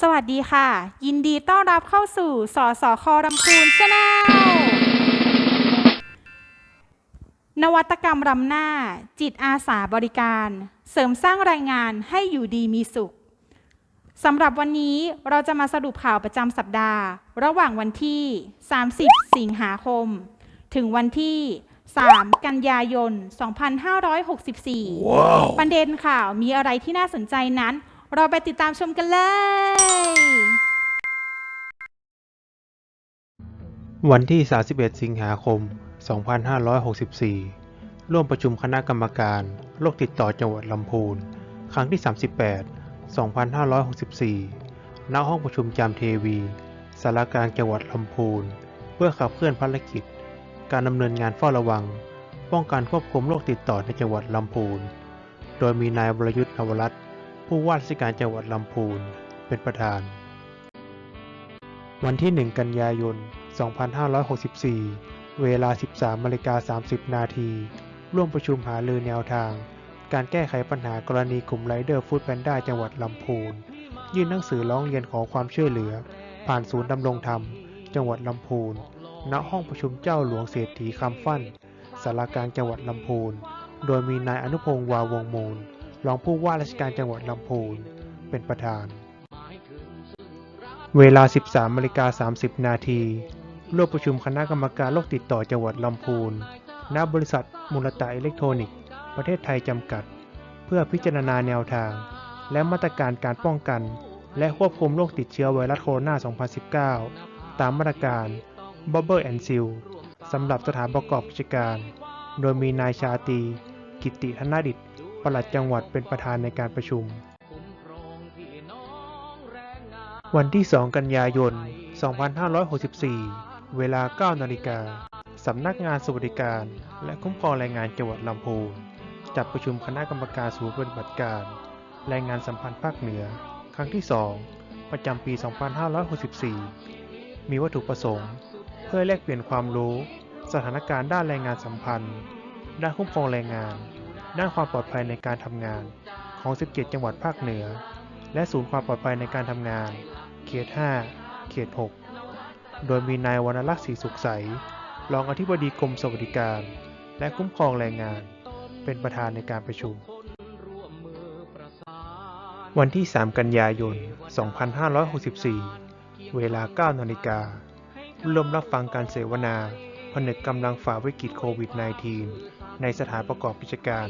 สวัสดีค่ะ ยินดีต้อนรับเข้าสู่สอสอคอรำพูนชาแนลนวัตกรรมรำหน้า จิตอาสาบริการ เสริมสร้างแรงงานให้อยู่ดีมีสุขสำหรับวันนี้เราจะมาสรุปข่าวประจำสัปดาห์ ระหว่างวันที่ 30 สิงหาคม ถึงวันที่ 3 กันยายน 2564ประเด็นข่าวมีอะไรที่น่าสนใจนั้น เราไปติดตามชมกันเลย วันที่ 31 สิงหาคม 2564 ร่วมประชุมคณะกรรมการโรคติดต่อจังหวัดลำพูน ครั้งที่ 38 2564 ณ ห้องประชุมจามเทวี สารกลางจังหวัดลำพูน เพื่อขับเคลื่อนภารกิจ การดำเนินงานเฝ้าระวัง ป้องกันควบคุมโรคติดต่อในจังหวัดลำพูน โดยมีนายวรยุทธ์นวรัตน์ ผู้ว่าราชการจังหวัดลำพูน เป็นประธาน วันที่ 1 กันยายน 2564 เวลา 13นาฬิกา30 นาที ร่วมประชุมหารือแนวทาง การแก้ไขปัญหากรณีกลุ่มไรเดอร์ฟู้ดแพนด้าจังหวัดลำพูน ยื่นหนังสือร้องเรียนขอความช่วยเหลือ ผ่านศูนย์ดำรงธรรม จังหวัดลำพูน ณ ห้องประชุมเจ้าหลวงเศรษฐีคำฟั่นสารกลางจังหวัดลำพูน โดยมีนายอนุพงศ์วาวงมูล รองผู้ว่าราชการจังหวัดลำพูน เป็นประธาน เวลา 13นาฬิกา30 นาทีร่วมประชุมคณะกรรมการโรคติดต่อจังหวัดลำพูน ณ บริษัทมูลตาอิเล็กทรอนิกส์ ประเทศไทยจำกัด เพื่อพิจารณาแนวทาง และมาตรการการป้องกัน และควบคุมโรคติดเชื้อไวรัสโคโรนา 2019 ตามมาตรการ Bubble and Seal สำหรับสถานประกอบกิจการ โดยมีนายชาตี กิติธนดิต ปลัดจังหวัดเป็นประธานในการประชุม วันที่ 2 กันยายน 2564 เวลา 9 นาฬิกา สำนักงานสวัสดิการ และคุ้มครองแรงงานจังหวัดลำพูนจัดประชุมคณะกรรมการศูนย์ปฏิบัติการ แรงงานสัมพันธ์ภาคเหนือ ครั้งที่ 2 ประจำปี 2564 มีวัตถุประสงค์ เพื่อแลกเปลี่ยนความรู้ สถานการณ์ด้านแรงงานสัมพันธ์ ด้านคุ้มครองแรงงาน ด้านความปลอดภัยในการทำงานของ 17 จังหวัดภาคเหนือ และศูนย์ความปลอดภัยในการทำงาน เขต 5 เขต 6 โดยมีนายวรรณลักษณ์ศรีสุขใส รองอธิบดีกรมสวัสดิการ และคุ้มครองแรงงาน เป็นประธานในการประชุม วันที่ 3 กันยายน 2564 เวลา 9 นาฬิการ่วมรับฟังการเสวนาผนึกกำลังฝ่าวิกฤตโควิด -19 ในสถานประกอบกิจการ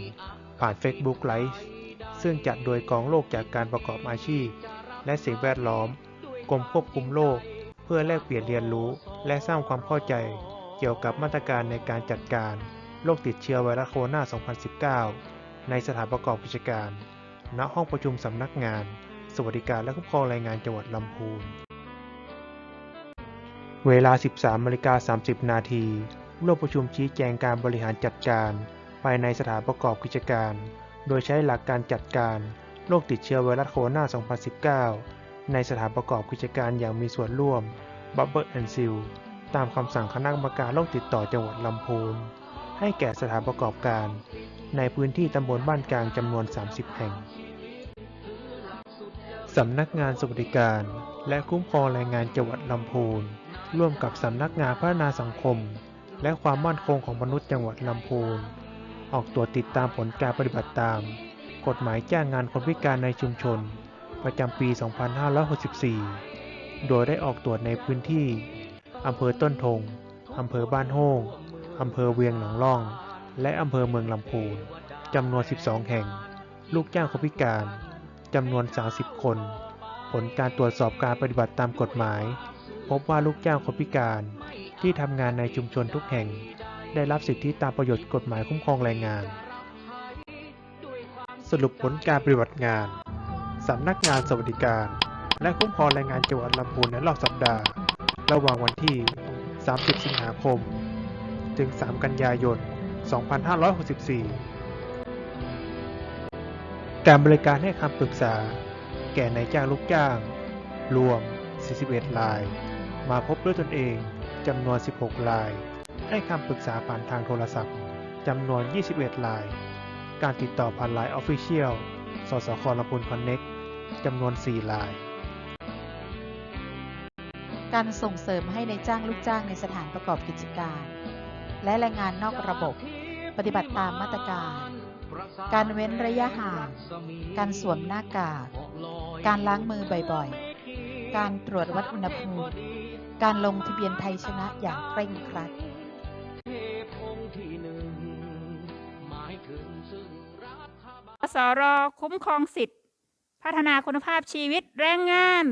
ผ่าน Facebook Live ซึ่งจัดโดยกองโลกจากการประกอบอาชีพ และสิ่งแวดล้อม กรมควบคุมโรคเพื่อแลกเปลี่ยนเรียนรู้ และสร้างความเข้าใจ เกี่ยวกับมาตรการในการจัดการโรคติดเชื้อไวรัสโคโรนา 2019 ในสถานประกอบกิจการ ณ ห้องประชุมสำนักงาน สวัสดิการและคุ้มครองแรงงานจังหวัดลำพูน เวลา 13นาฬิกา30 นาที ร่วมประชุมชี้แจงการบริหารจัดการ ภายในสถานประกอบกิจการ โดยใช้หลักการจัดการโรคติดเชื้อไวรัสโคโรนา 2019 ในสถานประกอบกิจการอย่างมีส่วนร่วม Bubble and Seal ตามคำสั่งคณะกรรมการโรคติดต่อจังหวัดลำพูน ให้แก่สถานประกอบการ ในพื้นที่ตำบลบ้านกลางจำนวน 30 แห่งสำนักงานสวัสดิการ และคุ้มครองแรงงานจังหวัดลำพูน ร่วมกับสำนักงานพัฒนาสังคม และความมั่นคงของมนุษย์จังหวัดลำพูน ออกตรวจติดตามผลการปฏิบัติตาม กฎหมายจ้างงานคนพิการในชุมชน ประจำปี 2564 โดยได้ออกตรวจในพื้นที่อำเภอต้นทงอำเภอบ้านโฮงอำเภอเวียงหนองล่อง และอำเภอเมืองลำพูนจำนวน 12 แห่ง ลูกจ้างคนพิการจำนวน 30 คน ผลการตรวจสอบการปฏิบัติตามกฎหมาย พบว่าลูกจ้างคนพิการ ที่ทำงานในชุมชนทุกแห่ง ได้รับสิทธิตามประโยชน์กฎหมายคุ้มครองแรงงาน สรุปผลการปฏิบัติงานสำนักงานสวัสดิการ และคุ้มครองแรงงานจังหวัดลำพูนในรอบสัปดาห์ ระหว่างวันที่ 30 สิงหาคม ถึง 3 กันยายน 2564 การบริการให้คำปรึกษา แก่นายจ้างลูกจ้าง รวม 41 ราย มาพบด้วยตนเอง จำนวน 16 ราย ให้คำปรึกษาผ่านทางโทรศัพท์จำนวน 21 ราย การติดต่อผ่านไลน์ออฟฟิเชียลสสคลำพูนคอนเน็กจำนวน 4 ราย การส่งเสริมให้ในจ้างลูกจ้างในสถานประกอบกิจการ และแรงงานนอกระบบ ปฏิบัติตามมาตรการ การเว้นระยะห่าง การสวมหน้ากาก การล้างมือบ่อยๆ การตรวจวัดอุณหภูมิ การลงทะเบียนไทยชนะอย่างเคร่งครัดสรคุ้มครองสิทธิ์พัฒนาคุณภาพชีวิตแรงงาน